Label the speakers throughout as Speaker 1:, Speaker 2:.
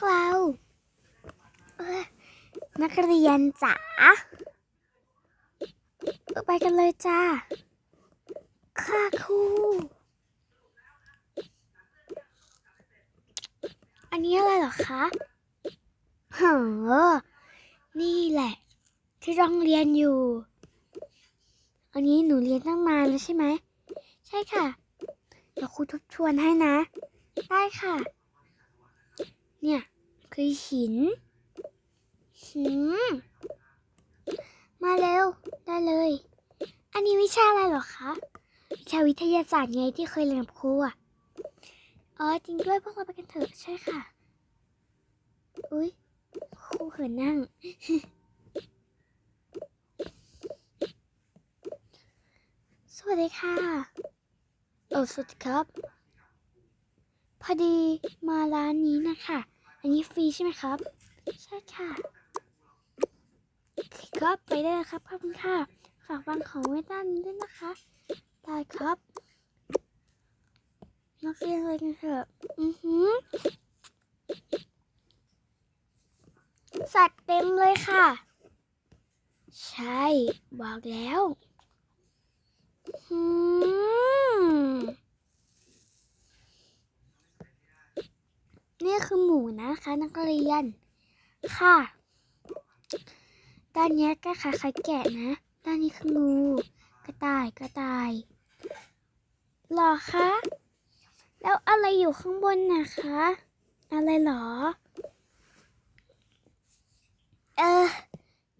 Speaker 1: กเรา นักเรียนจ๋าไปกันเลยจ้า ค่ะครู อันนี้อะไรหรอคะเฮ้อนี่แหละ ที่โรงเรียนอยู่ อันนี้หนูเรียนตั้งนานแล้วใช่ไหม ใช่ค่ะ เดี๋ยวครูทบทวนให้นะ ได้ค่ะ เนี่ย คือหินหินมาเร็ว ได้เลย อันนี้วิชาอะไรหรอคะวิชาวิทยาศาสตร์ไงที่เคยเรียนกับครูอะอ๋อจริงด้วยพวกเราไปกันเถอะใช่ค่ะ อุ๊ยครูเขินนั่ง สวัสดีค่ะโอ้สวัสดีครับ พอดีมาร้านนี้นะคะ อันนี้ฟรีใช่ไหมครับ ใช่ค่ะโอเครับไปได้เลยครับขอบคุณค่ะฝากวางของไว้ด้านนี้ด้วยนะคะได้ครับนักเรียนเลยกันเถอะอือหือสัตว์เต็มเลยค่ะ ใช่ บอกแล้ว อืมนี่ คือหมูนะคะ นักเรียน ค่ะ ด้านนี้ก็คล้ายๆแกะนะ ด้านนี้คืองูกระต่ายกระต่ายหรอคะ แล้วอะไรอยู่ข้างบนนะคะ อะไรหรอ เออ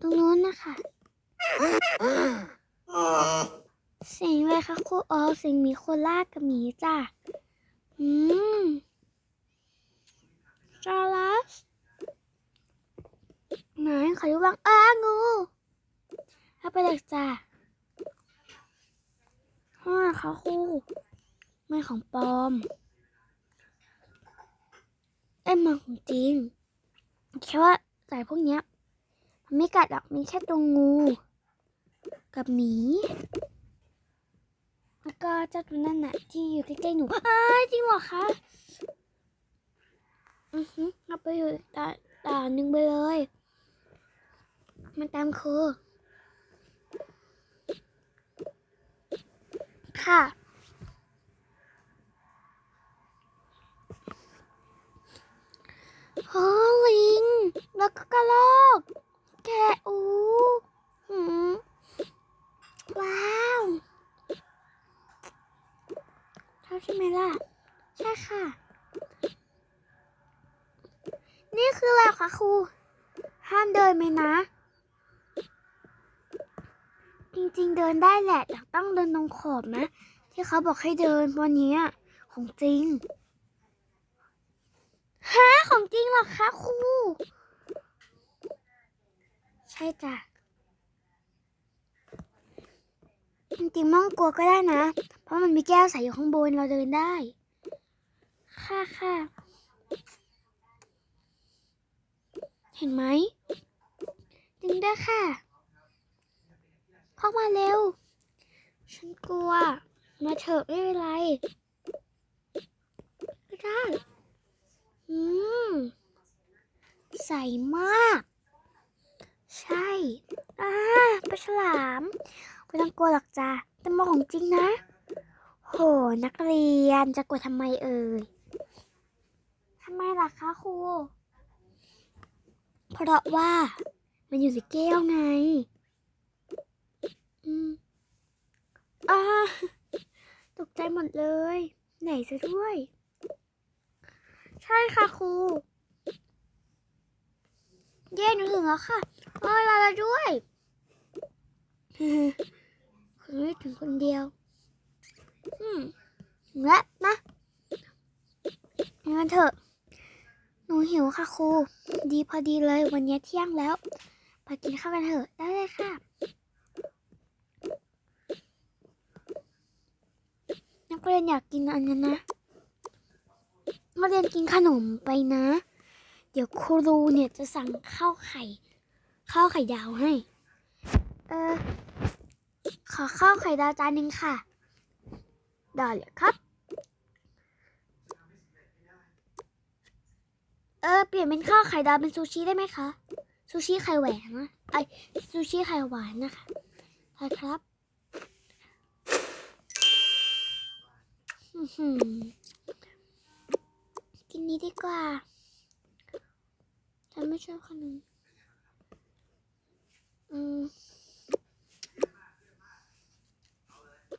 Speaker 1: ตรงนู้นนะคะเสียงอะไรคะครูอ๋อเสียงมีโคล่ากับหมีจ้ะอืม จอรัสไหนขอดูบ้างอ้างูเอาไปเลยจ้ะห้าค่ะครูไม่ของปลอมเอ้มันของจริงแค่ว่าสายพวกเนี้ยมันไม่กัดหรอกมีแค่ตรงงู กับหมีแล้วก็เจ้าตัวนั่นน่ะที่อยู่ใกล้ๆหนูอ้าจริงเหรอคะ อือฮึเอาไปอยู่ด่านด่าหนึ่งไปเลย มันตามครูค่ะโอ้ลิง แล้วก็กระรอกแกอูหืมว้าวชอบใช่ไหมล่ะ ใช่ค่ะ นี่คืออะไรคะครู ห้ามเดินไหมนะ จริงๆเดินได้แหละแต่ต้องเดินตรงขอบนะ ที่เขาบอกให้เดินวันนี้อะของจริงฮะของจริงเหรอคะครู ใช่จ้ะจริงๆม่องกลัวก็ได้นะ เพราะมันมีแก้วใสอยู่ข้างบนเราเดินได้ ค่ะค่ะ เห็นไหมจริงด้วยค่ะ เข้ามาเร็ว ฉันกลัว มาเถอะไม่เป็นไรก็ได้อืม ใสมาก ใช่ อ่าปลาฉลามไม่ต้องกลัวหรอกจ้ะแต่มองของจริงนะ โห นักเรียนจะกลัวทำไมเอ่ยทำไมล่ะคะครู เพราะว่ามันอยู่ในแก้วไง อืมอ่าตกใจหมดเลย ไหนซะด้วย ใช่ค่ะครู เย้หนูถึงแล้วค่ะโอ้ยลาลาด้วยคุณไม่ถึงคนเดียว อืมถึงแล้วนะงั้นเถอะ หนูหิวค่ะครู ดีพอดีเลยวันนี้เที่ยงแล้วไปกินข้าวกันเถอะได้เลยค่ะนักเรียนอยากกินอันนั้นนะนักเรียนกินขนมไปนะ เดี๋ยวครูเนี่ยจะสั่งข้าวไข่ข้าวไข่ดาวให้ เออขอข้าวไข่ดาวจานหนึ่งค่ะได้เลยครับ เออเปลี่ยนเป็นข้าวไข่ดาวเป็นซูชิได้ไหมคะซูชิไข่แหวนนะไอซูชิไข่หวานนะคะใช่ครับกินนี้ดีกว่าฉันไม่ชอบขนม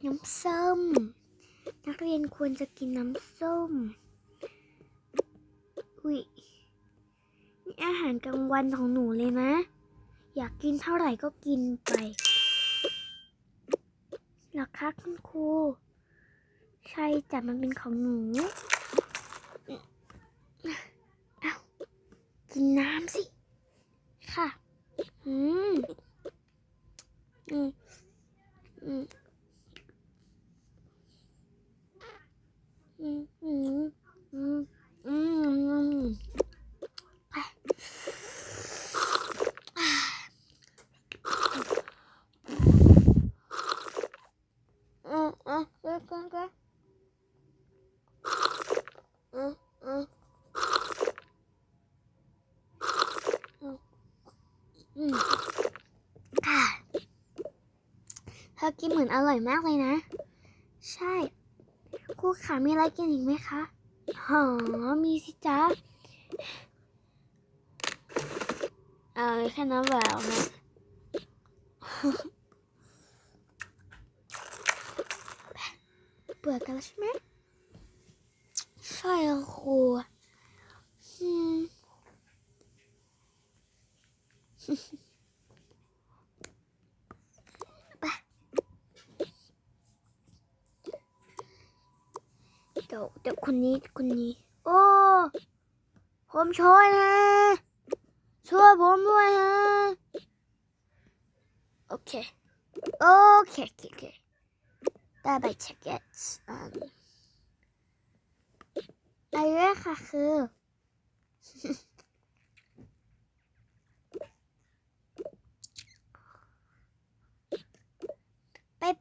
Speaker 1: น้ำส้ม นักเรียนควรจะกินน้ำส้ม อุ้ย อาหารกลางวันของหนูเลยนะ อยากกินเท่าไหร่ก็กินไปหรอคะคุณครู ใช่จ้ะมันเป็นของหนูเอากินน้ำสิ ค่ะ อืม อืม อืม อืม อืม อืม อืมอืมอะอะอืมอืมเก็เก็เก็อืมอืมอืมอืม ค่ะเธอกินเหมือนอร่อยมากเลยนะ ใช่ครูขามีอะไรกินอีกไหมคะหอมีสิจ๊ะเออแค่น้ำแหววนะเบื่อกันแล้วใช่ไหมใช่ครูอืม เดี๋ยวเดี๋ยวคนนี้คนนี้ โอ้ผมช่วยนะช่วยผมด้วยฮะโอเคโอเคโอเคโอเคได้ใบเช็คเก็ตอืมไอ้เรื่องค่ะคือ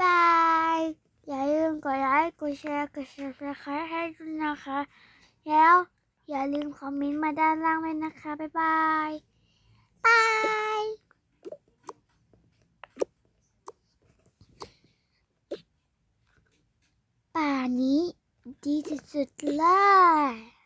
Speaker 1: บาย อย่าลืมกดไลค์ กดแชร์ กด subscribe ให้ด้วยนะคะ แล้วอย่าลืมคอมเมนต์มาด้านล่างเลยนะคะ บ๊ายบาย บาย ป่านี้ดีสุดๆเลย